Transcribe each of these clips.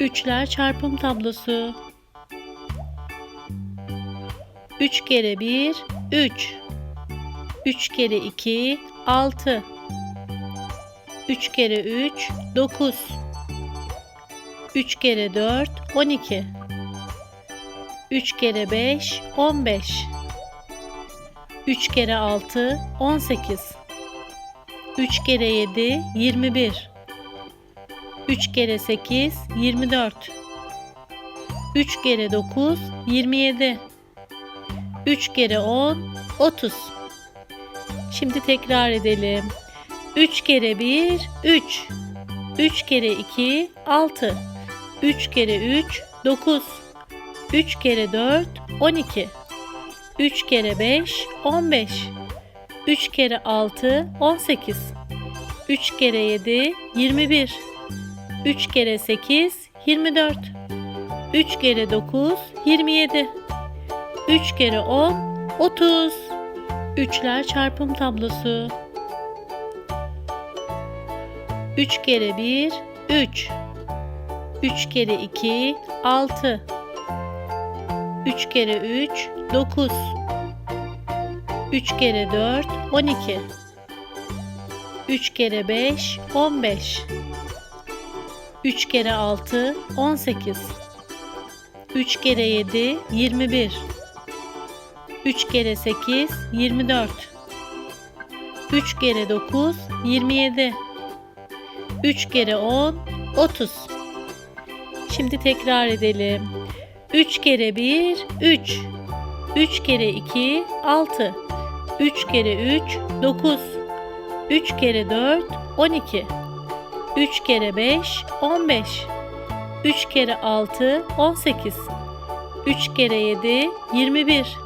Üçler çarpım tablosu. 3 kere 1 3. 3 kere 2 6. 3 kere 3 9. 3 kere 4 12. 3 kere 5 15. 3 kere 6 18. 3 kere 7 21. 3 kere 8 24. 3 kere 9 27. 3 kere 10 30. Şimdi tekrar edelim. 3 kere 1 3. 3 kere 2 6. 3 kere 3 9. 3 kere 4 12. 3 kere 5 15. 3 kere 6 18. 3 kere 7 21. 3 kere 8 24. 3 kere 9 27. 3 kere 10 30. Üçler çarpım tablosu. 3 kere 1 3. 3 kere 2 6. 3 kere 3 9. 3 kere 4 12. 3 kere 5 15. 3 kere 6 18. 3 kere 7 21. 3 kere 8 24. 3 kere 9 27. 3 kere 10 30. Şimdi tekrar edelim. 3 kere 1 3. 3 kere 2 6. 3 kere 3 9. 3 kere 4 12. 3 kere 5 15. 3 kere 6 18. 3 kere 7 21.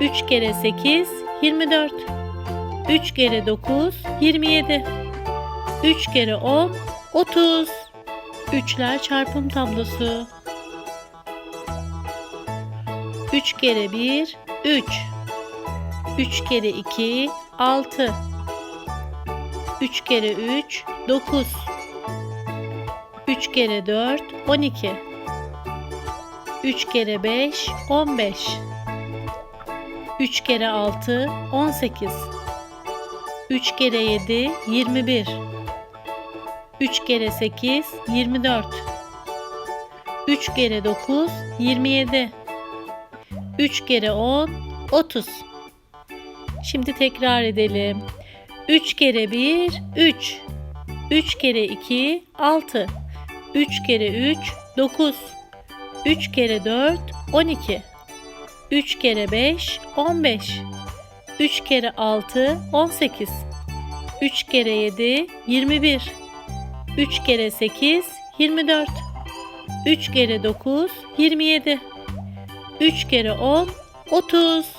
3 kere 8 24. 3 kere 9 27. 3 kere 10 30. Üçler çarpım tablosu. 3 kere 1 3. 3 kere 2 6. 3 kere 3 9. 3 kere 4 12. 3 kere 5 15. 3 kere 6 18. 3 kere 7 21. 3 kere 8 24. 3 kere 9 27. 3 kere 10 30. Şimdi tekrar edelim. 3 kere 1 3. 3 kere 2 6. 3 kere 3 9. 3 kere 4 12. 3 kere 5 15. 3 kere 6 18. 3 kere 7 21. 3 kere 8 24. 3 kere 9 27. 3 kere 10 30.